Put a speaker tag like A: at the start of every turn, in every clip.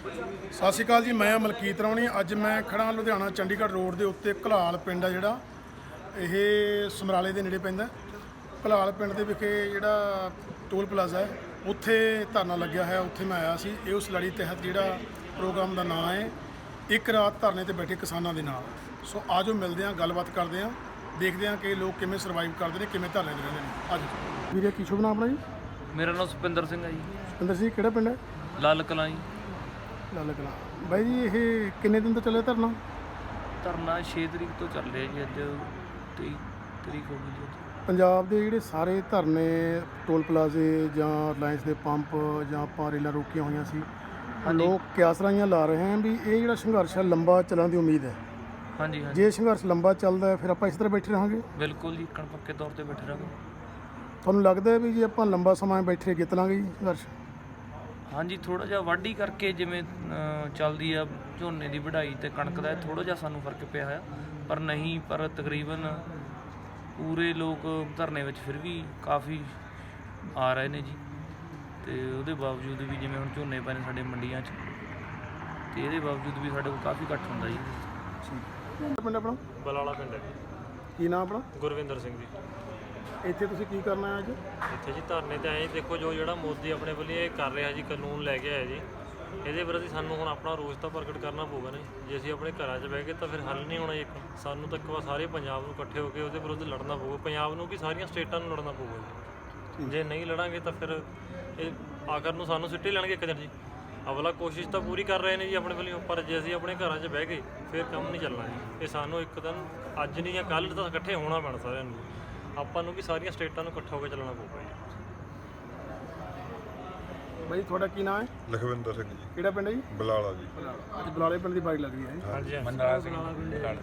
A: ਸਤਿ ਸ਼੍ਰੀ ਅਕਾਲ ਜੀ ਮੈਂ ਮਲਕੀਤ ਰਾਉਣੀ। ਅੱਜ ਮੈਂ ਖੜਾ ਲੁਧਿਆਣਾ ਚੰਡੀਗੜ੍ਹ ਰੋਡ ਦੇ ਉੱਤੇ ਘਲਾਲ ਪਿੰਡ ਆ ਜਿਹੜਾ। ਇਹ ਸਮਰਾਲੇ ਦੇ ਨੇੜੇ ਪੈਂਦਾ। ਘਲਾਲ ਪਿੰਡ ਦੇ ਵਿਖੇ ਜਿਹੜਾ ਟੋਲ ਪਲਾਜ਼ਾ ਹੈ ਉੱਥੇ ਧਰਨਾ ਲੱਗਿਆ ਹੋਇਆ ਉੱਥੇ ਮੈਂ ਆਇਆ ਸੀ। ਇਹ ਉਸ ਲੜੀ ਤਹਿਤ ਜਿਹੜਾ ਪ੍ਰੋਗਰਾਮ ਦਾ ਨਾਮ ਹੈ ਇੱਕ ਰਾਤ ਧਰਨੇ ਤੇ ਬੈਠੇ ਕਿਸਾਨਾਂ ਦੇ ਨਾਲ। ਸੋ ਆਜੋ ਮਿਲਦੇ ਹਾਂ ਗੱਲਬਾਤ ਕਰਦੇ ਹਾਂ। ਦੇਖਦੇ ਹਾਂ ਕਿ ਲੋਕ ਕਿਵੇਂ ਸਰਵਾਈਵ ਕਰਦੇ ਨੇ ਕਿਵੇਂ ਧਰਨੇ ਤੇ ਰਹਿੰਦੇ ਨੇ। ਆਜੋ। ਵੀਰੇ ਕੀ ਸ਼ੁਭ ਨਾਮ ਆਪਣਾ ਜੀ?
B: ਮੇਰਾ ਨਾਮ ਸੁਪਿੰਦਰ ਸਿੰਘ ਹੈ ਜੀ।
A: ਸੁਪਿੰਦਰ ਸਿੰਘ ਕਿਹੜਾ ਪਿੰਡ ਹੈ?
B: ਲਾਲ ਕਲਾਂ ਜੀ।
A: ਲਾਲ ਕਲਾਂ ਬਾਈ ਜੀ ਇਹ ਕਿੰਨੇ ਦਿਨ ਤੋਂ ਚੱਲਿਆ ਧਰਨਾ?
B: ਧਰਨਾ 6 ਤਰੀਕ ਤੋਂ ਚੱਲ ਰਿਹਾ ਜੀ ਅੱਜ 23 ਤਰੀਕ ਹੋ ਗਈ ਜੀ ਅੱਜ।
A: ਪੰਜਾਬ ਦੇ ਜਿਹੜੇ ਸਾਰੇ ਧਰਨੇ ਟੋਲ ਪਲਾਜ਼ੇ ਜਾਂ ਰਿਲਾਇੰਸ ਦੇ ਪੰਪ ਜਾਂ ਆਪਾਂ ਰੇਲਾਂ ਰੋਕੀਆਂ ਹੋਈਆਂ ਸੀ ਲੋਕ ਕਿਆਸਰਾਈਆਂ ਲਾ ਰਹੇ ਹਨ ਵੀ ਇਹ ਜਿਹੜਾ ਸੰਘਰਸ਼ ਹੈ ਲੰਬਾ ਚੱਲਣ ਦੀ ਉਮੀਦ ਹੈ।
B: ਹਾਂਜੀ ਹਾਂਜੀ।
A: ਜੇ ਇਹ ਸੰਘਰਸ਼ ਲੰਬਾ ਚੱਲਦਾ ਹੈ ਫਿਰ ਆਪਾਂ ਇਸ ਤਰ੍ਹਾਂ ਬੈਠੇ ਰਹਾਂਗੇ?
B: ਬਿਲਕੁਲ ਜੀ ਕਣ ਪੱਕੇ ਤੌਰ ਤੇ ਬੈਠੇ ਰਹਾਂਗੇ।
A: ਤੁਹਾਨੂੰ ਲੱਗਦਾ ਹੈ ਵੀ ਜੇ ਆਪਾਂ ਲੰਬਾ ਸਮਾਂ ਬੈਠੇ ਜਿੱਤ ਲਾਂਗੇ ਜੀ ਸੰਘਰਸ਼?
B: ਹਾਂਜੀ ਥੋੜਾ ਜਿਹਾ ਵਾਢੀ ਕਰਕੇ ਜਿਵੇਂ ਚੱਲਦੀ ਆ ਝੋਨੇ ਦੀ ਵਢਾਈ ਤੇ ਕਣਕ ਦਾ ਥੋੜਾ ਜਿਹਾ ਸਾਨੂੰ ਫ਼ਰਕ ਪਿਆ ਆ ਪਰ ਨਹੀਂ ਪਰ ਤਕਰੀਬਨ ਪੂਰੇ ਲੋਕ ਧਰਨੇ ਵਿੱਚ ਫਿਰ ਵੀ ਕਾਫੀ ਆ ਰਹੇ ਨੇ ਜੀ। ਤੇ ਉਹਦੇ ਬਾਵਜੂਦ ਵੀ ਜਿਵੇਂ ਹੁਣ ਝੋਨੇ ਪਏ ਨੇ ਸਾਡੇ ਮੰਡੀਆਂ 'ਚ ਤੇ ਇਹਦੇ ਬਾਵਜੂਦ ਵੀ ਸਾਡੇ ਕੋਲ ਕਾਫੀ ਘੱਟ ਹੁੰਦਾ ਜੀ
A: ਪਿੰਡ ਆਪਣਾ
C: ਬਲਾਲਾ ਪਿੰਡ ਹੈ ਜੀ।
A: ਕੀ ਨਾਮ ਆਪਣਾ?
C: ਗੁਰਵਿੰਦਰ ਸਿੰਘ ਜੀ।
A: ਇੱਥੇ ਤੁਸੀਂ ਕੀ ਕਰਨਾ ਹੈ ਅੱਜ
C: ਇੱਥੇ ਜੀ ਧਰਨੇ ਤੇ ਆਏ ਦੇਖੋ ਜੋ ਜਿਹੜਾ ਮੋਦੀ ਆਪਣੇ ਵੱਲੋਂ ਇਹ ਕਰ ਰਿਹਾ ਜੀ, ਕਾਨੂੰਨ ਲੈ ਕੇ ਆਇਆ ਜੀ, ਇਹਦੇ ਵਿਰੁੱਧ ਸਾਨੂੰ ਹੁਣ ਆਪਣਾ ਰੋਸ ਤਾਂ ਪ੍ਰਗਟ ਕਰਨਾ ਪਊਗਾ ਨਾ ਜੀ। ਜੇ ਅਸੀਂ ਆਪਣੇ ਘਰਾਂ 'ਚ ਬਹਿ ਗਏ ਤਾਂ ਫਿਰ ਹੱਲ ਨਹੀਂ ਹੋਣਾ ਜੀ ਇੱਕ। ਸਾਨੂੰ ਤਾਂ ਇੱਕ ਵਾਰ ਸਾਰੇ ਪੰਜਾਬ ਨੂੰ ਇਕੱਠੇ ਹੋ ਕੇ ਉਹਦੇ ਵਿਰੁੱਧ ਲੜਨਾ ਪਊਗਾ। ਪੰਜਾਬ ਨੂੰ ਕਿ ਸਾਰੀਆਂ ਸਟੇਟਾਂ ਨੂੰ ਲੜਨਾ ਪਊਗਾ ਜੀ। ਜੇ ਨਹੀਂ ਲੜਾਂਗੇ ਤਾਂ ਫਿਰ ਇਹ ਆਖਰ ਨੂੰ ਸਾਨੂੰ ਸਿੱਟੇ ਲੈਣਗੇ ਇੱਕ ਦਿਨ ਜੀ। ਅਵਲਾ ਕੋਸ਼ਿਸ਼ ਤਾਂ ਪੂਰੀ ਕਰ ਰਹੇ ਨੇ ਜੀ ਆਪਣੇ ਵੱਲੋਂ, ਪਰ ਜੇ ਅਸੀਂ ਆਪਣੇ ਘਰਾਂ 'ਚ ਬਹਿ ਗਏ, ਫਿਰ ਕੰਮ ਨਹੀਂ ਚੱਲਣਾ ਜੀ। ਇਹ ਸਾਨੂੰ ਇੱਕ ਦਿਨ ਅੱਜ ਨਹੀਂ ਜਾਂ ਕੱਲ੍ਹ ਤਾਂ ਇਕੱਠੇ ਹੋਣਾ ਪੈਣਾ ਸਾਰਿਆਂ ਨੂੰ। ਆਪਾਂ ਨੂੰ ਵੀ ਸਾਰੀਆਂ ਸਟੇਟਾਂ ਨੂੰ ਇਕੱਠਾ ਹੋ ਕੇ ਚੱਲਣਾ ਪਊਗਾ ਜੀ
A: ਬਾਈ ਤੁਹਾਡਾ ਕੀ ਨਾਮ ਹੈ?
D: ਲਖਵਿੰਦਰ ਸਿੰਘ ਜੀ।
A: ਕਿਹੜਾ ਪਿੰਡ ਹੈ ਜੀ?
D: ਬਲਾਲਾ ਜੀ।
A: ਅੱਜ ਬਲਾਲੇ ਪਿੰਡ ਦੀ ਬਾਈਕ ਲੱਗ ਰਹੀ ਹੈ ਜੀ।
C: ਹਾਂਜੀ
E: ਮਨਰਾਜ ਸਿੰਘ ਬਲਾਲਾ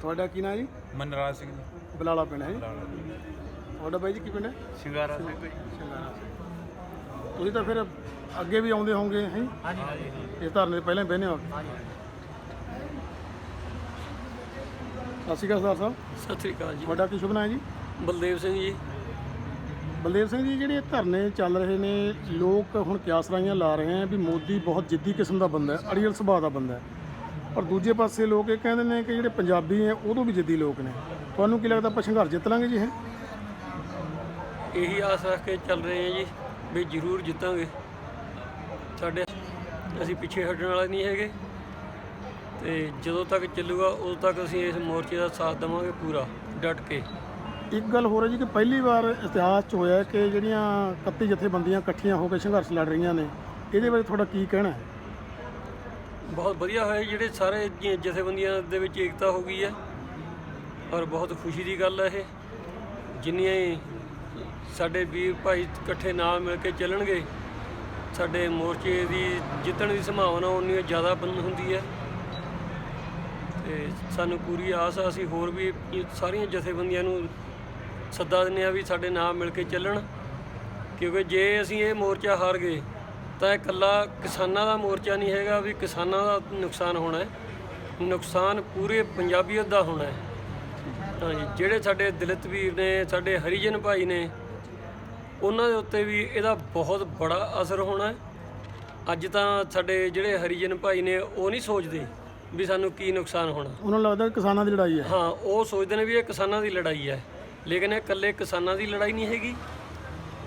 A: ਤੁਹਾਡਾ ਕੀ ਨਾਮ ਹੈ ਜੀ?
E: ਮਨਰਾਜ ਸਿੰਘ।
A: ਬਲਾਲਾ ਪਿੰਡ ਹੈ ਜੀ। ਤੁਹਾਡਾ ਬਾਈ ਜੀ ਕੀ ਪਿੰਡ ਹੈ?
E: ਸ਼ਿੰਗਾਰਾ ਸਿੰਘ।
A: ਤੁਸੀਂ ਤਾਂ ਫਿਰ ਅੱਗੇ ਵੀ ਆਉਂਦੇ ਹੋਵੋਗੇ ਹੈ ਹਾਂਜੀ ਇਹ ਧਰਨੇ ਤੋਂ ਪਹਿਲਾਂ ਹੀ ਬਹਿਨੇ ਹੋ। ਸਤਿ ਸ਼੍ਰੀ ਅਕਾਲ ਸਰਦਾਰ ਸਾਹਿਬ।
F: ਸਤਿ ਸ੍ਰੀ ਅਕਾਲ ਜੀ।
A: ਤੁਹਾਡਾ ਕੀ ਸ਼ੁਭ ਨਾਮ ਹੈ ਜੀ?
F: ਬਲਦੇਵ ਸਿੰਘ ਜੀ।
A: ਬਲਦੇਵ ਸਿੰਘ ਜੀ ਜਿਹੜੇ ਧਰਨੇ ਚੱਲ ਰਹੇ ਨੇ ਲੋਕ ਹੁਣ ਕਿਆਸਰਾਈਆਂ ਲਾ ਰਹੇ ਹਨ ਵੀ ਮੋਦੀ ਬਹੁਤ ਜਿੱਦੀ ਕਿਸਮ ਦਾ ਬੰਦਾ ਹੈ ਅੜੀਅਲ ਸੁਭਾਅ ਦਾ ਬੰਦਾ ਹੈ। ਪਰ ਦੂਜੇ ਪਾਸੇ ਲੋਕ ਇਹ ਕਹਿੰਦੇ ਨੇ ਕਿ ਜਿਹੜੇ ਪੰਜਾਬੀ ਹੈ ਉਹ ਤੋਂ ਵੀ ਜਿੱਦੀ ਲੋਕ ਨੇ। ਤੁਹਾਨੂੰ ਕੀ ਲੱਗਦਾ ਆਪਾਂ ਸੰਘਰਸ਼ ਜਿੱਤ ਲਾਂਗੇ ਜੀ ਇਹ?
F: ਇਹੀ ਆਸ ਰੱਖ ਕੇ ਚੱਲ ਰਹੇ ਹਾਂ ਜੀ ਵੀ ਜ਼ਰੂਰ ਜਿੱਤਾਂਗੇ। ਸਾਡੇ ਅਸੀਂ ਪਿੱਛੇ ਹਟਣ ਵਾਲੇ ਨਹੀਂ ਹੈਗੇ। ਤੇ ਜਦੋਂ ਤੱਕ ਚੱਲੂਗਾ ਉਦੋਂ ਤੱਕ ਅਸੀਂ ਇਸ ਮੋਰਚੇ ਦਾ ਸਾਥ ਦੇਵਾਂਗੇ ਪੂਰਾ ਡਟ ਕੇ।
A: ਇੱਕ ਗੱਲ ਹੋਰ ਹੈ ਜੀ ਕਿ ਪਹਿਲੀ ਵਾਰ ਇਤਿਹਾਸ 'ਚ ਹੋਇਆ ਕਿ ਜਿਹੜੀਆਂ 31 ਜਥੇਬੰਦੀਆਂ ਇਕੱਠੀਆਂ ਹੋ ਕੇ ਸੰਘਰਸ਼ ਲੜ ਰਹੀਆਂ ਨੇ, ਇਹਦੇ ਬਾਰੇ ਤੁਹਾਡਾ ਕੀ ਕਹਿਣਾ ਹੈ?
F: ਬਹੁਤ ਵਧੀਆ ਹੋਇਆ ਜਿਹੜੇ ਸਾਰੇ ਜ- ਜਥੇਬੰਦੀਆਂ ਦੇ ਵਿੱਚ ਏਕਤਾ ਹੋ ਗਈ ਹੈ ਔਰ ਬਹੁਤ ਖੁਸ਼ੀ ਦੀ ਗੱਲ ਹੈ ਇਹ। ਜਿੰਨੀਆਂ ਹੀ ਸਾਡੇ ਵੀਰ ਭਾਈ ਇਕੱਠੇ ਨਾਲ ਮਿਲ ਕੇ ਚੱਲਣਗੇ, ਸਾਡੇ ਮੋਰਚੇ ਦੀ ਜਿੱਤਣ ਦੀ ਸੰਭਾਵਨਾ ਉਨੀ ਜ਼ਿਆਦਾ ਬਣ ਹੁੰਦੀ ਹੈ। ਤੇ ਸਾਨੂੰ ਪੂਰੀ ਆਸ ਆ, ਅਸੀਂ ਹੋਰ ਵੀ ਇਹ ਸਾਰੀਆਂ ਜਥੇਬੰਦੀਆਂ ਨੂੰ ਸੱਦਾ ਦਿੰਦੇ ਆ ਵੀ ਸਾਡੇ ਨਾਲ ਮਿਲ ਕੇ ਚੱਲਣ ਕਿਉਂਕਿ ਜੇ ਅਸੀਂ ਇਹ ਮੋਰਚਾ ਹਾਰ ਗਏ ਤਾਂ ਇਹ ਇਕੱਲਾ ਕਿਸਾਨਾਂ ਦਾ ਮੋਰਚਾ ਨਹੀਂ ਹੈਗਾ ਵੀ ਕਿਸਾਨਾਂ ਦਾ ਨੁਕਸਾਨ ਹੋਣਾ ਹੈ। ਨੁਕਸਾਨ ਪੂਰੇ ਪੰਜਾਬੀਅਤ ਦਾ ਹੋਣਾ ਹੈ। ਹਾਂਜੀ ਜਿਹੜੇ ਸਾਡੇ ਦਲਿਤ ਵੀਰ ਨੇ ਸਾਡੇ ਹਰੀਜਨ ਭਾਈ ਨੇ ਉਹਨਾਂ ਦੇ ਉੱਤੇ ਵੀ ਇਹਦਾ ਬਹੁਤ ਬੜਾ ਅਸਰ ਹੋਣਾ ਹੈ। ਅੱਜ ਤਾਂ ਸਾਡੇ ਜਿਹੜੇ ਹਰੀਜਨ ਭਾਈ ਨੇ ਉਹ ਨਹੀਂ ਸੋਚਦੇ ਵੀ ਸਾਨੂੰ ਕੀ ਨੁਕਸਾਨ ਹੋਣਾ।
A: ਉਹਨਾਂ ਨੂੰ ਲੱਗਦਾ ਕਿਸਾਨਾਂ ਦੀ ਲੜਾਈ ਹੈ।
F: ਹਾਂ ਉਹ ਸੋਚਦੇ ਨੇ ਵੀ ਇਹ ਕਿਸਾਨਾਂ ਦੀ ਲੜਾਈ ਹੈ। ਲੇਕਿਨ ਇਹ ਇਕੱਲੇ ਕਿਸਾਨਾਂ ਦੀ ਲੜਾਈ ਨਹੀਂ ਹੈਗੀ।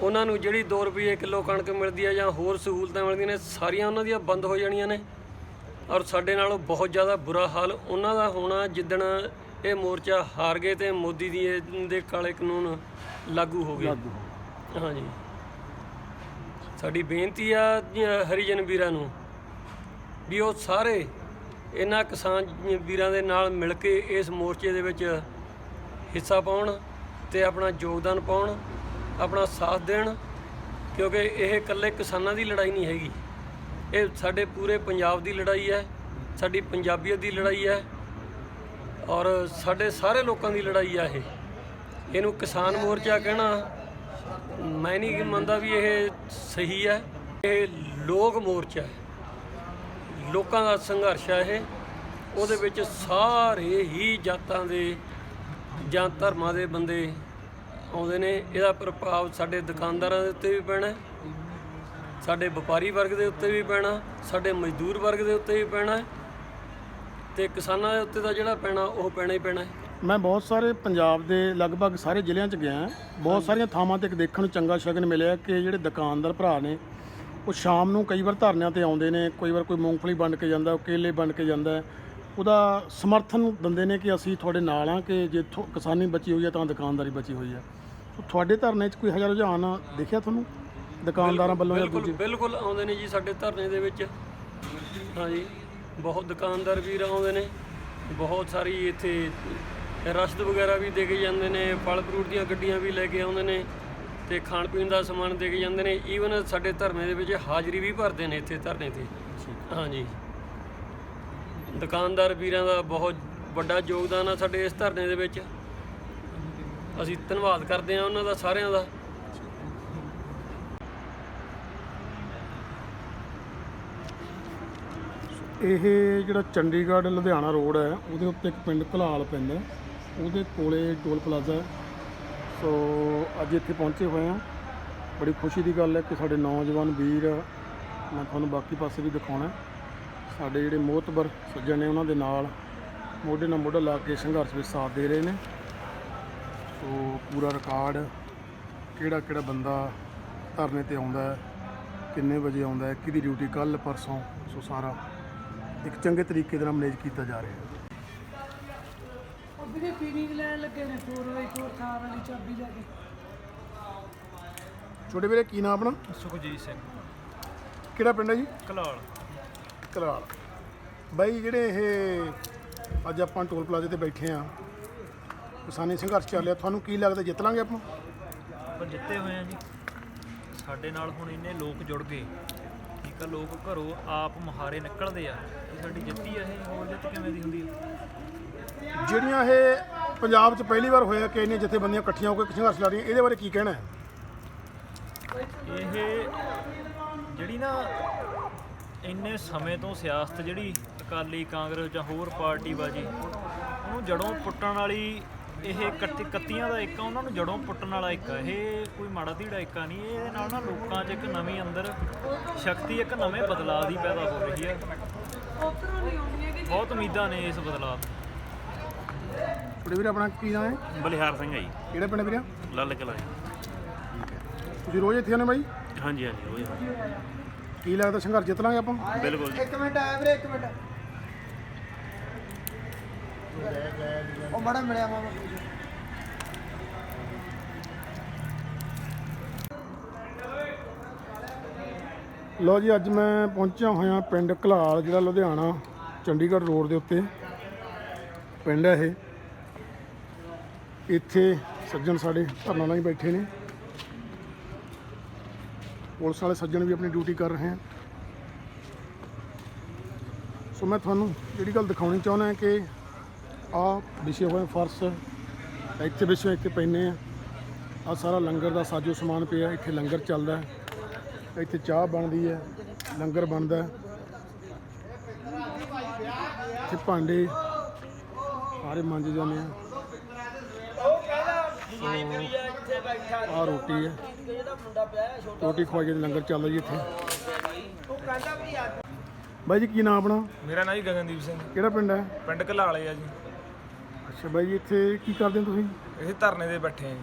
F: ਉਹਨਾਂ ਨੂੰ ਜਿਹੜੀ 2 ਰੁਪਏ ਕਿਲੋ ਕਣਕ ਮਿਲਦੀ ਹੈ ਜਾਂ ਹੋਰ ਸਹੂਲਤਾਂ ਮਿਲਦੀਆਂ ਨੇ ਸਾਰੀਆਂ ਉਹਨਾਂ ਦੀਆਂ ਬੰਦ ਹੋ ਜਾਣੀਆਂ ਨੇ। ਔਰ ਸਾਡੇ ਨਾਲੋਂ ਬਹੁਤ ਜ਼ਿਆਦਾ ਬੁਰਾ ਹਾਲ ਉਹਨਾਂ ਦਾ ਹੋਣਾ ਜਿੱਦਣ ਇਹ ਮੋਰਚਾ ਹਾਰ ਗਏ ਤੇ ਮੋਦੀ ਦੀ ਦੇ ਕਾਲੇ ਕਾਨੂੰਨ ਲਾਗੂ ਹੋ ਗਏ। ਹਾਂਜੀ। ਸਾਡੀ ਬੇਨਤੀ ਆ ਹਰੀਜਨ ਵੀਰਾਂ ਨੂੰ ਵੀ ਉਹ ਸਾਰੇ ਇਹਨਾਂ ਕਿਸਾਨ ਵੀਰਾਂ ਦੇ ਨਾਲ ਮਿਲ ਕੇ ਇਸ ਮੋਰਚੇ ਦੇ ਵਿੱਚ ਹਿੱਸਾ ਪਾਉਣ। ਤੇ ਆਪਣਾ ਯੋਗਦਾਨ ਪਾਉਣ, ਆਪਣਾ ਸਾਥ ਦੇਣ, ਕਿਉਂਕਿ ਇਹ ਇਕੱਲੇ ਕਿਸਾਨਾਂ ਦੀ ਲੜਾਈ ਨਹੀਂ ਹੈਗੀ। ਇਹ ਸਾਡੇ ਪੂਰੇ ਪੰਜਾਬ ਦੀ ਲੜਾਈ ਹੈ, ਸਾਡੀ ਪੰਜਾਬੀਅਤ ਦੀ ਲੜਾਈ ਹੈ ਔਰ ਸਾਡੇ ਸਾਰੇ ਲੋਕਾਂ ਦੀ ਲੜਾਈ ਆ ਇਹ। ਇਹਨੂੰ ਕਿਸਾਨ ਮੋਰਚਾ ਕਹਿਣਾ, ਮੈਂ ਨਹੀਂ ਮੰਨਦਾ ਵੀ ਇਹ ਸਹੀ ਹੈ। ਇਹ ਲੋਕ ਮੋਰਚਾ ਹੈ। ਲੋਕਾਂ ਦਾ ਸੰਘਰਸ਼ ਹੈ ਇਹ। ਉਹਦੇ ਵਿੱਚ ਸਾਰੇ ਹੀ ਜਾਤਾਂ ਦੇ ਜਾਂ ਧਰਮਾਂ ਦੇ ਬੰਦੇ ਆਉਂਦੇ ਨੇ, ਇਹਦਾ ਪ੍ਰਭਾਵ ਸਾਡੇ ਦੁਕਾਨਦਾਰਾਂ ਦੇ ਉੱਤੇ ਵੀ ਪੈਣਾ, ਸਾਡੇ ਵਪਾਰੀ ਵਰਗ ਦੇ ਉੱਤੇ ਵੀ ਪੈਣਾ, ਸਾਡੇ ਮਜ਼ਦੂਰ ਵਰਗ ਦੇ ਉੱਤੇ ਵੀ ਪੈਣਾ ਹੈ ਤੇ ਕਿਸਾਨਾਂ ਦੇ ਉੱਤੇ ਤਾਂ ਜਿਹੜਾ ਪੈਣਾ, ਉਹ ਪੈਣਾ ਹੀ ਪੈਣਾ।
A: ਮੈਂ ਬਹੁਤ ਸਾਰੇ ਪੰਜਾਬ ਦੇ ਲਗਭਗ ਸਾਰੇ ਜ਼ਿਲ੍ਹਿਆਂ 'ਚ ਗਿਆ ਬਹੁਤ ਸਾਰੀਆਂ ਥਾਵਾਂ ਤੇ ਇੱਕ ਦੇਖਣ ਨੂੰ ਚੰਗਾ ਸ਼ਗਨ ਮਿਲਿਆ ਕਿ ਜਿਹੜੇ ਦੁਕਾਨਦਾਰ ਭਰਾ ਨੇ, ਉਹ ਸ਼ਾਮ ਨੂੰ ਕਈ ਵਾਰ ਧਰਨਿਆਂ ਤੇ ਆਉਂਦੇ ਨੇ, ਕੋਈ ਵਾਰ ਕੋਈ ਮੂੰਗਫਲੀ ਵੰਡ ਕੇ ਜਾਂਦਾ, ਉਹ ਕੇਲੇ ਵੰਡ ਕੇ ਜਾਂਦਾ ਉਹਦਾ ਸਮਰਥਨ ਦਿੰਦੇ ਨੇ ਕਿ ਅਸੀਂ ਤੁਹਾਡੇ ਨਾਲ ਆ ਕਿ ਜੇ ਥੋ- ਕਿਸਾਨੀ ਬਚੀ ਹੋਈ ਹੈ ਤਾਂ ਦੁਕਾਨਦਾਰੀ ਬਚੀ ਹੋਈ ਹੈ। ਤੁਹਾਡੇ ਧਰਨੇ 'ਚ ਕੋਈ ਹਜ਼ਾਰ ਰੁਝਾਨ ਦੇਖਿਆ ਤੁਹਾਨੂੰ? ਦੁਕਾਨਦਾਰਾਂ ਵੱਲੋਂ ਜਾਂ
F: ਬਿਲਕੁਲ
A: ਦੂਜੇ?
F: ਬਿਲਕੁਲ ਆਉਂਦੇ ਨੇ ਜੀ ਸਾਡੇ ਧਰਨੇ ਦੇ ਵਿੱਚ। ਹਾਂਜੀ ਬਹੁਤ ਦੁਕਾਨਦਾਰ ਵੀਰ ਆਉਂਦੇ ਨੇ। ਬਹੁਤ ਸਾਰੀ ਇੱਥੇ ਰਸਦ ਵਗੈਰਾ ਵੀ ਦੇ ਕੇ ਜਾਂਦੇ ਨੇ ਫਲ ਫਰੂਟ ਦੀਆਂ ਗੱਡੀਆਂ ਵੀ ਲੈ ਕੇ ਆਉਂਦੇ ਨੇ ਤੇ ਖਾਣ ਪੀਣ ਦਾ ਸਮਾਨ ਦੇ ਕੇ ਜਾਂਦੇ ਨੇ। ਈਵਨ ਸਾਡੇ ਧਰਨੇ ਦੇ ਵਿੱਚ ਹਾਜ਼ਰੀ ਵੀ ਭਰਦੇ ਨੇ ਇੱਥੇ ਧਰਨੇ ਤੇ। ਹਾਂਜੀ। ਦੁਕਾਨਦਾਰ ਵੀਰਾਂ ਦਾ ਬਹੁਤ ਵੱਡਾ ਯੋਗਦਾਨ ਆ ਸਾਡੇ ਇਸ ਧਰਨੇ ਦੇ ਵਿੱਚ ਅਸੀਂ ਧੰਨਵਾਦ ਕਰਦੇ ਹਾਂ ਉਹਨਾਂ ਦਾ, ਸਾਰਿਆਂ ਦਾ
A: ਇਹ ਜਿਹੜਾ ਚੰਡੀਗੜ੍ਹ ਲੁਧਿਆਣਾ ਰੋਡ ਹੈ, ਉਹਦੇ ਉੱਤੇ ਇੱਕ ਪਿੰਡ ਘਲਾਲ ਪੈਂਦਾ ਹੈ। ਉਹਦੇ ਕੋਲੇ ਟੋਲ ਪਲਾਜ਼ਾ ਹੈ। ਸੋ ਅੱਜ ਇੱਥੇ ਪਹੁੰਚੇ ਹੋਏ ਹਾਂ ਬੜੀ ਖੁਸ਼ੀ ਦੀ ਗੱਲ ਹੈ ਕਿ ਸਾਡੇ ਨੌਜਵਾਨ ਵੀਰ, ਮੈਂ ਤੁਹਾਨੂੰ ਬਾਕੀ ਪਾਸੇ ਵੀ ਦਿਖਾਉਣਾ ਸਾਡੇ ਜਿਹੜੇ ਮੋਹਤਬਰ ਸੱਜਣ ਨੇ ਉਹਨਾਂ ਦੇ ਨਾਲ ਮੋਢੇ ਨਾਲ ਮੋਢਾ ਲਾ ਕੇ ਸੰਘਰਸ਼ ਵਿੱਚ ਸਾਥ ਦੇ ਰਹੇ ਨੇ। ਸੋ ਪੂਰਾ ਰਿਕਾਰਡ ਕਿਹੜਾ ਕਿਹੜਾ ਬੰਦਾ ਧਰਨੇ ਤੇ ਆਉਂਦਾ ਹੈ ਕਿੰਨੇ ਵਜੇ ਆਉਂਦਾ ਹੈ ਕਿਹਦੀ ਡਿਊਟੀ ਕੱਲ ਪਰਸੋਂ ਸੋ ਸਾਰਾ ਇੱਕ ਚੰਗੇ ਤਰੀਕੇ ਦੇ ਨਾਲ ਮੈਨੇਜ ਕੀਤਾ ਜਾ ਰਿਹਾ ਹੈ।
D: ਵੀਰੇ ਪੀਣੀ ਲੈਣ ਲੱਗੇ ਨੇ 4x4 ਥਾਰ ਵਾਲੀ ਚਾਬੀ ਲੈ ਕੇ।
A: ਛੋਟੇ ਵੀਰੇ ਕੀ ਨਾਮ ਆਪਣਾ?
C: ਸੁਖਜੀਤ ਸਿੰਘ।
A: ਕਿਹੜਾ ਪਿੰਡ ਹੈ ਜੀ?
C: ਕਲਾਲ
A: ਕਲਾਲ ਬਾਈ ਜਿਹੜੇ ਇਹ ਅੱਜ ਆਪਾਂ ਟੋਲ ਪਲਾਜ਼ੇ ਤੇ ਬੈਠੇ ਆ ਕਿਸਾਨੀ ਸੰਘਰਸ਼ ਚੱਲ ਰਿਹਾ ਤੁਹਾਨੂੰ ਕੀ ਲੱਗਦਾ ਜਿੱਤ ਲਾਂਗੇ ਆਪਾਂ?
G: ਆਪਾਂ ਜਿੱਤੇ ਹੋਏ ਆ ਜੀ। ਸਾਡੇ ਨਾਲ ਹੁਣ ਇੰਨੇ ਲੋਕ ਜੁੜ ਗਏ ਠੀਕ ਆ ਲੋਕ ਘਰੋਂ ਆਪ ਮੁਹਾਰੇ ਨਿਕਲਦੇ ਆ ਇਹ ਸਾਡੀ ਜਿੱਤੀ ਆ ਇਹ ਹੋਰ ਜਿੱਤ ਕਿਵੇਂ ਦੀ ਹੁੰਦੀ ਆ?
A: ਜਿਹੜੀਆਂ ਇਹ ਪੰਜਾਬ 'ਚ ਪਹਿਲੀ ਵਾਰ ਹੋਇਆ ਕਿ ਇੰਨੀਆਂ ਜਥੇਬੰਦੀਆਂ ਇਕੱਠੀਆਂ ਹੋ ਕੇ ਸੰਘਰਸ਼ ਲੜ ਰਹੀਆਂ ਇਹਦੇ ਬਾਰੇ ਕੀ ਕਹਿਣਾ ਹੈ?
G: ਇਹ ਜਿਹੜੀ ਨਾ ਇੰਨੇ ਸਮੇਂ ਤੋਂ ਸਿਆਸਤ ਜਿਹੜੀ ਅਕਾਲੀ ਕਾਂਗਰਸ ਜਾਂ ਹੋਰ ਪਾਰਟੀ ਬਾਜੀ ਉਹਨੂੰ ਜੜੋਂ ਪੁੱਟਣ ਵਾਲੀ ਇਹ ਕੱਤੀਆਂ ਦਾ ਇੱਕ ਆ, ਉਹਨਾਂ ਨੂੰ ਜੜੋਂ ਪੁੱਟਣ ਵਾਲਾ ਇੱਕ ਆ। ਇਹ ਕੋਈ ਮਾੜਾ ਧੀੜਾ ਇੱਕਾ ਨਹੀਂ ਇਹਦੇ ਨਾਲ ਨਾ ਲੋਕਾਂ 'ਚ ਇੱਕ ਨਵੀਂ ਅੰਦਰ ਸ਼ਕਤੀ ਇੱਕ ਨਵੇਂ ਬਦਲਾਅ ਦੀ ਪੈਦਾ ਹੋ ਰਹੀ ਹੈ ਬਹੁਤ ਉਮੀਦਾਂ ਨੇ ਇਸ ਬਦਲਾਅ ਤੋਂ।
A: ਵੀਰੇ ਆਪਣਾ ਕੀ ਨਾਮ ਹੈ?
C: ਬਲਿਹਾਰ ਸਿੰਘ ਹੈ ਜੀ।
A: ਕਿਹੜਾ ਪਿੰਡ ਵੀਰੇ?
C: ਲੱਲ ਕਿਲਾ
A: ਤੁਸੀਂ ਰੋਜ਼ ਇੱਥੇ ਆਉਂਦੇ ਬਾਈ?
C: ਹਾਂਜੀ ਹਾਂਜੀ ਉਹ
A: ਕੀ ਲੱਗਦਾ ਸੰਘਰਸ਼ ਜਿੱਤ ਲਾਂਗੇ ਆਪਾਂ?
C: ਬਿਲਕੁਲ ਜੀ।
D: ਇੱਕ ਮਿੰਟ ਆਇਆ ਵੀਰੇ ਇੱਕ ਮਿੰਟ। ਉਹ ਬੜਾ ਮਿਲਿਆ ਮਾਮਾ।
A: ਲਓ ਜੀ ਅੱਜ ਮੈਂ ਪਹੁੰਚਿਆ ਹੋਇਆ ਪਿੰਡ ਘਲਾਲ ਜਿਹੜਾ ਲੁਧਿਆਣਾ ਚੰਡੀਗੜ੍ਹ ਰੋਡ ਦੇ ਉੱਤੇ। ਪਿੰਡ ਹੈ ਇਹ। ਇੱਥੇ ਸੱਜਣ ਸਾਡੇ ਧਰਨਾ ਲਈ ਬੈਠੇ ਨੇ। ਪੁਲਿਸ ਵਾਲੇ ਸੱਜਣ ਵੀ ਆਪਣੀ ਡਿਊਟੀ ਕਰ ਰਹੇ ਹਨ ਸੋ ਮੈਂ ਤੁਹਾਨੂੰ ਜਿਹੜੀ ਗੱਲ ਦਿਖਾਉਣੀ ਚਾਹੁੰਦਾ ਕਿ ਆ ਵਿਛੇ ਹੋਏ ਫਰਸ਼ ਇੱਥੇ ਵਿਛੇ ਇੱਥੇ ਪੈਨੇ ਆ। ਆ ਸਾਰਾ ਲੰਗਰ ਦਾ ਸਾਜੋ ਸਮਾਨ ਪਿਆ, ਇੱਥੇ ਲੰਗਰ ਚੱਲਦਾ ਇੱਥੇ ਚਾਹ ਬਣਦੀ ਹੈ, ਲੰਗਰ ਬਣਦਾ ਇੱਥੇ ਭਾਂਡੇ ਸਾਰੇ ਮਾਂਜੇ ਜਾਂਦੇ ਆ। ਆ ਰੋਟੀ ਹੈ। ਰੋਟੀ ਖਵਾ ਕੇ ਲੰਗਰ ਚੱਲਦਾ ਜੀ ਇੱਥੇ। ਬਾਈ ਜੀ ਕੀ ਨਾਮ ਆਪਣਾ?
H: ਮੇਰਾ ਨਾਮ ਜੀ ਗਗਨਦੀਪ ਸਿੰਘ।
A: ਕਿਹੜਾ ਪਿੰਡ ਹੈ?
H: ਪਿੰਡ ਘਲਾਲੇ ਆ ਜੀ।
A: ਅੱਛਾ ਬਾਈ ਜੀ ਇੱਥੇ ਕੀ ਕਰਦੇ ਹੋ ਤੁਸੀਂ?
H: ਇਹ ਧਰਨੇ ਦੇ ਬੈਠੇ ਆ ਜੀ।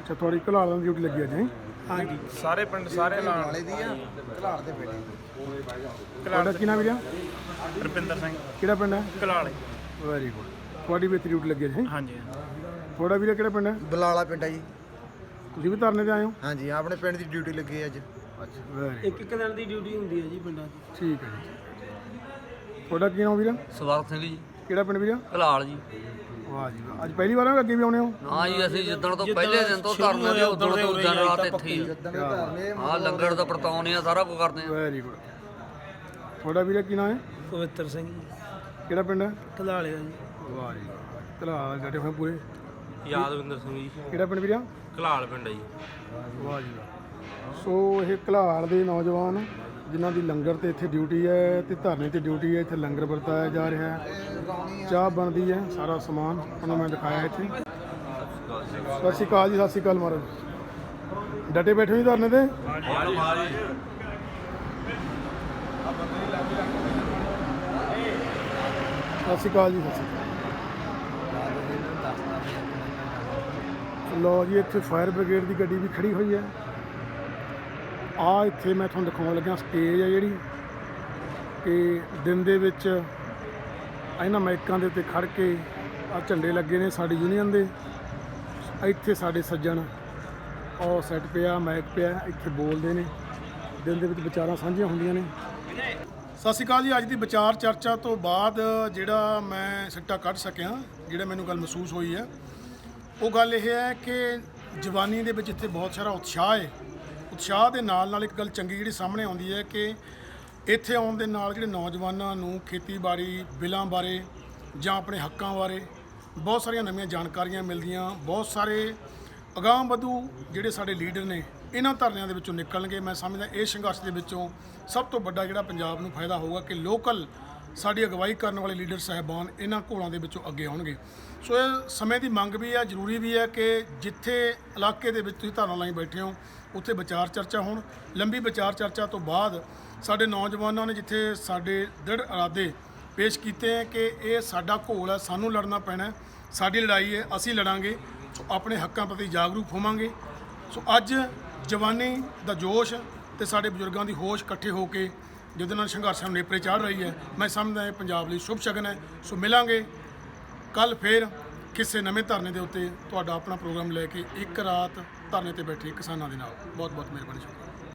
A: ਅੱਛਾ ਤੁਹਾਡੀ ਘਲਾਲਾਂ ਦੀ ਡਿਊਟੀ ਲੱਗੀ ਅੱਜ ਹੈ?
H: ਹਾਂਜੀ। ਸਾਰੇ ਪਿੰਡ ਸਾਰੇ ਨਾਲ।
A: ਤੁਹਾਡਾ ਕੀ ਨਾਮ ਵੀਰਿਆ
H: ਰੁਪਿੰਦਰ ਸਿੰਘ।
A: ਕਿਹੜਾ ਪਿੰਡ ਹੈ?
H: ਘਲਾਲੇ।
A: ਵੈਰੀ ਗੁੱਡ ਤੁਹਾਡੀ ਵੀ ਇੱਥੇ ਡਿਊਟੀ ਲੱਗੀ ਹੈ
H: ਹਾਂਜੀ।
A: ਤੁਹਾਡਾ ਵੀਰੇ ਕਿਹੜਾ ਪਿੰਡ ਹੈ?
I: ਬਲਾਲਾ ਪਿੰਡ ਆ ਜੀ।
A: ਤੁਸੀਂ ਵੀ ਧਰਨੇ ਤੇ ਆਏ ਹੋ?
I: ਹਾਂਜੀ ਆਪਣੇ ਪਿੰਡ ਦੀ ਡਿਊਟੀ ਲੱਗੀ ਹੈ ਅੱਜ।
A: ਵੈਰੀ
F: ਇੱਕ ਇੱਕ ਦਿਨ ਦੀ ਡਿਊਟੀ ਹੁੰਦੀ ਹੈ ਜੀ ਪਿੰਡਾਂ 'ਚ
A: ਠੀਕ ਹੈ ਜੀ। ਤੁਹਾਡਾ ਕੀ ਨਾਮ ਵੀਰਾ?
J: ਸਵਾਗਤ ਸਿੰਘ ਜੀ।
A: ਕਿਹੜਾ ਪਿੰਡ ਵੀਰਾ?
J: ਕਲਾਲ ਜੀ।
A: ਵਾਹ ਜੀ ਵਾਹ। ਅੱਜ ਪਹਿਲੀ ਵਾਰ ਆਏ ਅੱਗੇ ਵੀ ਆਉਣੇ ਹੋ?
J: ਹਾਂ ਜੀ ਅਸੀਂ ਜਿੱਦਣ ਤੋਂ ਪਹਿਲੇ ਦਿਨ ਤੋਂ ਧਰਨੇ ਦੇ ਉਦੋਂ ਤੋਂ ਦਿਨ ਰਾਤ ਇੱਥੇ ਹੀ ਹਾਂ। ਲੰਗਰ ਦਾ ਵਰਤਾਉਂਦੇ ਆ ਸਾਰਾ ਕੁਝ ਕਰਦੇ ਆ।
A: ਵੈਰੀ ਗੁੱਡ ਤੁਹਾਡਾ ਵੀਰਾ ਕੀ ਨਾਮ ਹੈ?
F: ਪਵਿੱਤਰ ਸਿੰਘ ਜੀ।
A: ਕਿਹੜਾ ਪਿੰਡ ਹੈ?
F: ਕਲਾਲੇ ਦਾ ਜੀ।
A: ਵਾਹ ਜੀ ਕਲਾ ਗੱਡੇ ਹੋਏ ਪੂਰੇ।
C: ਯਾਦਵਿੰਦਰ ਸਿੰਘ ਜੀ।
A: ਕਿਹੜਾ ਪਿੰਡ ਵੀਰਾ
C: ਘਲਾਲ ਪਿੰਡ ਹੈ ਜੀ।
A: ਵਾਹ ਜੀ ਵਾਹ। ਸੋ ਇਹ ਘਲਾੜ ਦੇ ਨੌਜਵਾਨ ਜਿਨ੍ਹਾਂ ਦੀ ਲੰਗਰ ਤੇ ਇੱਥੇ ਡਿਊਟੀ ਹੈ ਤੇ ਧਰਨੇ ਤੇ ਡਿਊਟੀ ਹੈ ਇੱਥੇ ਲੰਗਰ ਵਰਤਾਇਆ ਜਾ ਰਿਹਾ ਹੈ। ਚਾਹ ਬਣਦੀ ਹੈ ਸਾਰਾ ਸਮਾਨ ਤੁਹਾਨੂੰ ਮੈਂ ਦਿਖਾਇਆ ਇੱਥੇ। ਸਤਿ ਸ਼੍ਰੀ ਅਕਾਲ ਜੀ ਸਤਿ ਸ਼੍ਰੀ ਅਕਾਲ ਮਹਾਰਾਜ। ਡਟੇ ਬੈਠੇ ਹੋ ਜੀ ਧਰਨੇ ਤੇ? ਸਤਿ ਸ਼੍ਰੀ ਅਕਾਲ ਜੀ ਸਤਿ ਸ਼੍ਰੀ ਅਕਾਲ। ਲੋ ਜੀ, ਇੱਥੇ ਫਾਇਰ ਬ੍ਰਿਗੇਡ ਦੀ ਗੱਡੀ ਵੀ ਖੜੀ ਹੋਈ ਹੈ। ਆ ਇੱਥੇ ਮੈਂ ਤੁਹਾਨੂੰ ਦਿਖਾਉਣ ਲੱਗਾ ਸਟੇਜ ਹੈ ਜਿਹੜੀ। ਕਿ ਦਿਨ ਦੇ ਵਿੱਚ ਇਹਨਾਂ ਮਾਈਕਾਂ ਦੇ ਉੱਤੇ ਖੜ ਕੇ ਆ ਝੰਡੇ ਲੱਗੇ ਨੇ ਸਾਡੀ ਯੂਨੀਅਨ ਦੇ। ਇੱਥੇ ਸਾਡੇ ਸੱਜਣ ਉਹ ਸੈੱਟ ਪਿਆ ਮਾਈਕ ਪਿਆ, ਇੱਥੇ ਬੋਲਦੇ ਨੇ। ਦਿਨ ਦੇ ਵਿੱਚ ਵਿਚਾਰਾਂ ਸਾਂਝੀਆਂ ਹੁੰਦੀਆਂ ਨੇ। ਸਤਿ ਸ਼੍ਰੀ ਅਕਾਲ ਜੀ, ਅੱਜ ਦੀ ਵਿਚਾਰ ਚਰਚਾ ਤੋਂ ਬਾਅਦ ਜਿਹੜਾ ਮੈਂ ਸਿੱਟਾ ਕੱਢ ਸਕਿਆ, ਜਿਹੜਾ ਮੈਨੂੰ ਗੱਲ ਮਹਿਸੂਸ ਹੋਈ ਹੈ। ਉਹ ਗੱਲ ਇਹ ਹੈ ਕਿ ਜਵਾਨੀ ਦੇ ਵਿੱਚ ਇੱਥੇ ਬਹੁਤ ਸਾਰਾ ਉਤਸ਼ਾਹ ਹੈ। ਉਤਸ਼ਾਹ ਦੇ ਨਾਲ ਨਾਲ ਇੱਕ ਗੱਲ ਚੰਗੀ ਜਿਹੜੀ ਸਾਹਮਣੇ ਆਉਂਦੀ ਹੈ ਕਿ ਇੱਥੇ ਆਉਣ ਦੇ ਨਾਲ ਜਿਹੜੇ ਨੌਜਵਾਨਾਂ ਨੂੰ ਖੇਤੀਬਾੜੀ, ਬਿੱਲਾਂ ਬਾਰੇ ਜਾਂ ਆਪਣੇ ਹੱਕਾਂ ਬਾਰੇ ਬਹੁਤ ਸਾਰੀਆਂ ਨਵੀਆਂ ਜਾਣਕਾਰੀਆਂ ਮਿਲਦੀਆਂ। ਬਹੁਤ ਸਾਰੇ ਅਗਾਂਹ ਵਧੂ ਜਿਹੜੇ ਸਾਡੇ ਲੀਡਰ ਨੇ, ਇਹਨਾਂ ਧਰਨਿਆਂ ਦੇ ਵਿੱਚੋਂ ਨਿਕਲਣਗੇ। ਮੈਂ ਸਮਝਦਾ ਇਹ ਸੰਘਰਸ਼ ਦੇ ਵਿੱਚੋਂ ਸਭ ਤੋਂ ਵੱਡਾ ਜਿਹੜਾ ਪੰਜਾਬ ਨੂੰ ਫਾਇਦਾ ਹੋਊਗਾ ਕਿ ਲੋਕਲ ਸਾਡੀ ਅਗਵਾਈ ਕਰਨ ਵਾਲੇ ਲੀਡਰ ਸਾਹਿਬਾਨ ਇਹਨਾਂ ਘੋਲਾਂ ਦੇ ਵਿੱਚੋਂ ਅੱਗੇ ਆਉਣਗੇ। ਸੋ ਇਹ ਸਮੇਂ ਦੀ ਮੰਗ ਵੀ ਹੈ ਜ਼ਰੂਰੀ ਵੀ ਹੈ ਕਿ ਜਿੱਥੇ ਇਲਾਕੇ ਦੇ ਵਿੱਚ ਤੁਸੀਂ ਧਰਨਾ ਲਾਈ ਬੈਠੇ ਹੋ, ਉੱਥੇ ਵਿਚਾਰ ਚਰਚਾ ਹੋਣ। ਲੰਬੀ ਵਿਚਾਰ ਚਰਚਾ ਤੋਂ ਬਾਅਦ ਸਾਡੇ ਨੌਜਵਾਨਾਂ ਨੇ ਜਿੱਥੇ ਸਾਡੇ ਦ੍ਰਿੜ ਇਰਾਦੇ ਪੇਸ਼ ਕੀਤੇ ਹੈ ਕਿ ਇਹ ਸਾਡਾ ਘੋਲ ਹੈ ਸਾਨੂੰ ਲੜਨਾ ਪੈਣਾ ਸਾਡੀ ਲੜਾਈ ਹੈ, ਅਸੀਂ ਲੜਾਂਗੇ, ਸੋ ਆਪਣੇ ਹੱਕਾਂ ਪ੍ਰਤੀ ਜਾਗਰੂਕ ਹੋਵਾਂਗੇ। ਸੋ ਅੱਜ ਜਵਾਨੀ ਦਾ ਜੋਸ਼ ਤੇ ਸਾਡੇ ਬਜ਼ੁਰਗਾਂ ਦੀ ਹੋਸ਼ ਇਕੱਠੇ ਹੋ ਕੇ ਜਿਹਦੇ ਨਾਲ ਸੰਘਰਸ਼ਾਂ ਨੇਪਰੇ ਚਾੜ ਰਹੀ ਹੈ। ਮੈਂ ਸਮਝਦਾ ਇਹ ਪੰਜਾਬ ਲਈ ਸ਼ੁਭ ਸ਼ਗਨ ਹੈ। ਸੋ ਮਿਲਾਂਗੇ। ਕੱਲ ਫੇਰ ਕਿਸੇ ਨਵੇਂ ਧਰਨੇ ਦੇ ਉੱਤੇ ਤੁਹਾਡਾ ਆਪਣਾ ਪ੍ਰੋਗਰਾਮ ਲੈ ਕੇ ਇੱਕ ਰਾਤ ਧਰਨੇ ਤੇ ਬੈਠੇ ਕਿਸਾਨਾਂ ਦੇ ਨਾਲ। ਬਹੁਤ ਬਹੁਤ ਮਿਹਰਬਾਨੀ ਸ਼ੁਕਰੀਆ